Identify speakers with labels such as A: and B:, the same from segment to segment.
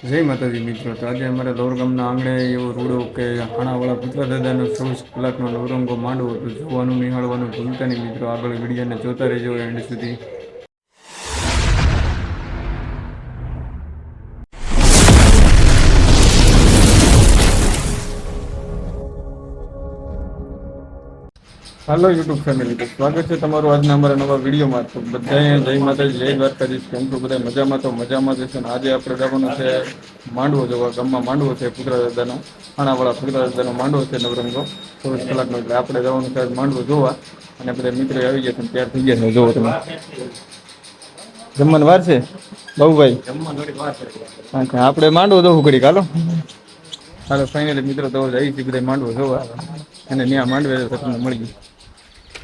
A: જય માતાજી મિત્રો. તો આજે અમારા દોરગામના આંગણે એવો રૂડો કે હાણાવાળા પુત્ર દાદાનો ચોવીસ કલાકનો નવરંગો માંડવો તો જોવાનું, નિહાળવાનું ભૂલતા નહીં મિત્રો. આગળ વિડીયાને જોતા રહેજો એન્ડ સુધી. હાલો યુટ્યુબ ફેમિલી સ્વાગત છે તમારું આજના અમારા નવા વિડીયોમાં. તો બધાએ જય માતાજી, જય દ્વારકાધીશ. કેમ છો બધા? મજામાં તો મજામાં જ છે અને આજે આપણે જવાનું છે માંડવો જોવા, ગામમાં માંડવો છે પુતરા દાદાનો ખાણાવાળા પુતરા દાદાનો માંડવો છે નવરંગો. ચોવીસ કલાકનો એટલે આપણે જવાનું છે માંડવો જોવા. અને બધા મિત્રો આવી ગયા છે તૈયાર થઈ ગયા છે. જોવો તમે. જમવાની વાર છે? બાબુભાઈ? આપણે માંડવો જોવું ઘડી હાલો. હાલો ફાઇનલી મિત્રો તો જઈ છે બધા માંડવો જોવા. અને ત્યાં માંડવે તમને મળી ગયું.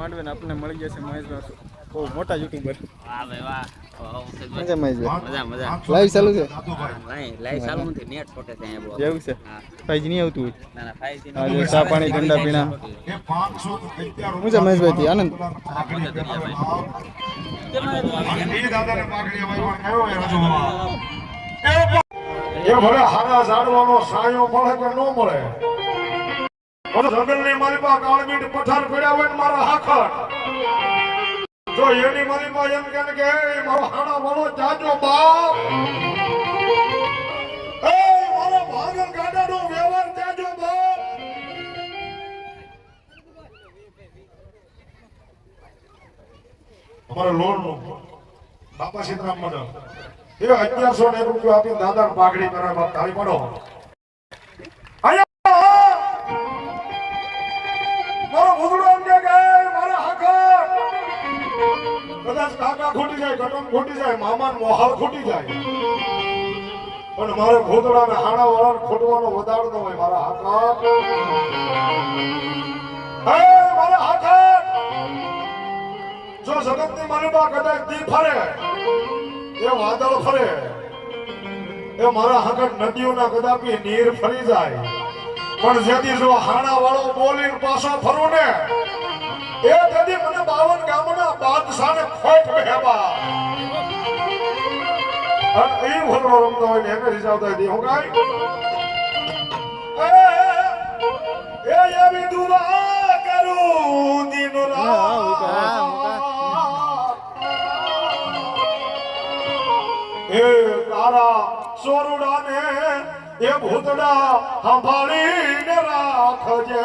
A: માંડવે ને આપણને મળી જશે મહેશભાઈ. બહુ મોટા યુટ્યુબર
B: વાહ ભાઈ વાહ.
A: મજા
B: મજા. મજા
A: લાઈવ ચાલુ છે?
B: નહીં લાઈવ ચાલુ નથી. નેટ છોટે છે અહીંયા.
A: જેવું છે?
B: હા.
A: ફાઈજ નહીં આવતું હોય?
B: ના
A: ચા પાણી ઠંડા પીણા. હું છે મહેશભાઈ થી? આનંદ.
C: એ ભલે હારા ઝાડવાનો સાયો મળે કે ન મળે. પણ જંગલની મારી પાસે કાળમીટ પથ્થર પડ્યા હોય મારા હાખર. જો એની મારી એમ કે કે મારો હાણા વાળો જાજો બાપ. એ મારો ભાગલ ગાડાનો વ્યવહાર જાજો બાપ. અમારો લોન નો બાપા સીતરામ મંડળ એ અગિયારસો ને રૂપિયો આપી દાદા પાઘડી કરવા બાપ તાળી પડો. કદાચ કાકા ખૂટી જાય કટમ ખૂટી જાય મામા મોહાળ ખૂટી જાય. પણ મારે ભૂતળા ને હાણા વાળા ખોટવાનો વધારો ન હોય, મારા હાકર મારા હાકર જો જગતની મનમાં કદાચ દી ફરે એ વાદળ ફરે એ મારા હકત નદીઓના કદાપી નીર ફરી જાય. પણ જેથી જો હાણા વાળો બોલીને પાછો ફરું ને એ તેથી મને બાવન ગામના બાદશાહને ખોટ બેહવા. અને એ ભરવો રમતો હોય ને એને રીઝાવતા હતી હું કાંઈ? એ એવી દુઆ કરું દિન રાત એ તારા સોરડાને એ ભૂતડા સંભાળીને રાખજે.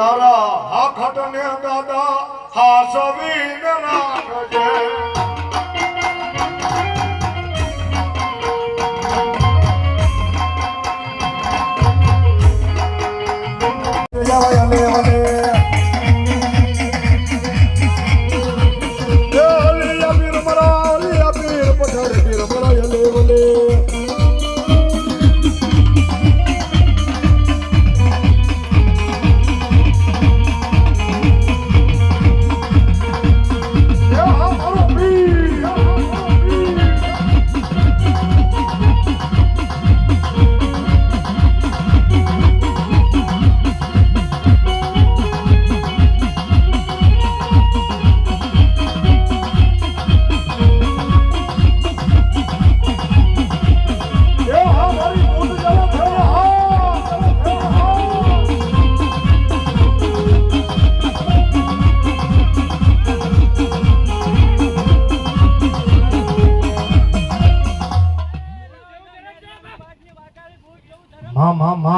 C: તારા હાખટ ને દાદા હાસવીને રાખજે Yeah.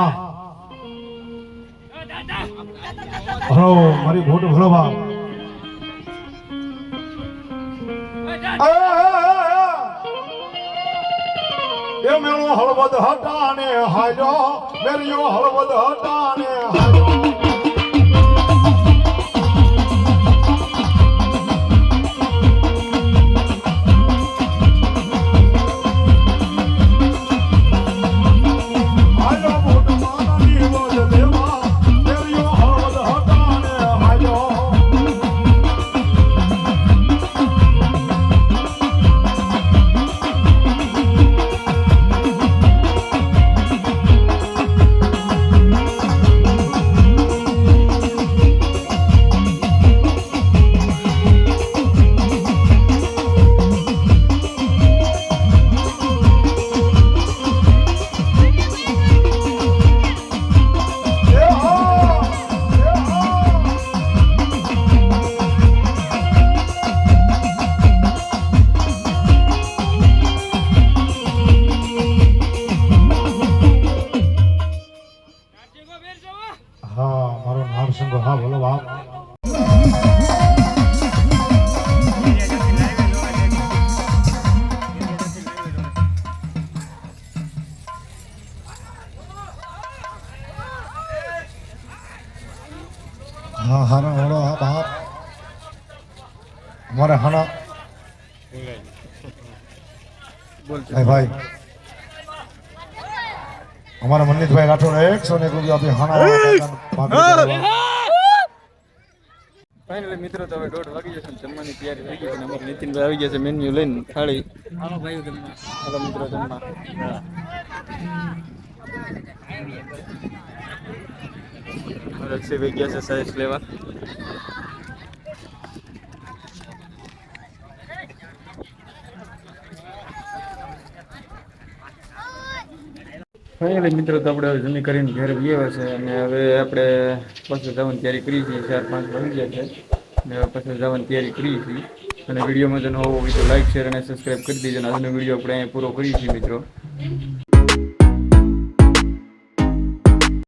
C: માં હલો મારી ભોટ ભરો બાપ. એ મેળો હળવદ હટાને હાજો મેરિયો હળવદ હટાને હાજો મારો નારસિંહ હા બોલો બાપ હા હારા બોલો હા બાપ. અમારે હાના ભાઈ ભાઈ. અમારા મનીષભાઈ રાઠોડ એકસો ને એક રૂપિયા આપી હાના
A: ફાઇનલી મિત્રો તો હવે દોઢ વાગી જશે જમવાની તૈયારી થઈ ગઈ છે અને અમારે નીતિનભાઈ આવી ગયા છે મેન્યુ લઈને થાળી.
B: હાલો ભાઈ તમને
A: હાલો મિત્રો જમવા. રક્ષીભાઈ ગયા છે સાઈઝ લેવા. ફાઇનલી મિત્રો તો આપણે જમી કરીને ઘરે ગયા છે અને હવે આપણે પાછળ જવાની તૈયારી કરી છીએ ચાર પાંચ વાગી ગયા છે. અને હવે જવાની તૈયારી કરી છીએ અને વિડીયોમાં જો નવો હોય તો લાઈક શેર અને સબસ્ક્રાઈબ કરી દીજો. અને આજનો વીડિયો આપણે અહીંયા પૂરો કરીએ છીએ મિત્રો.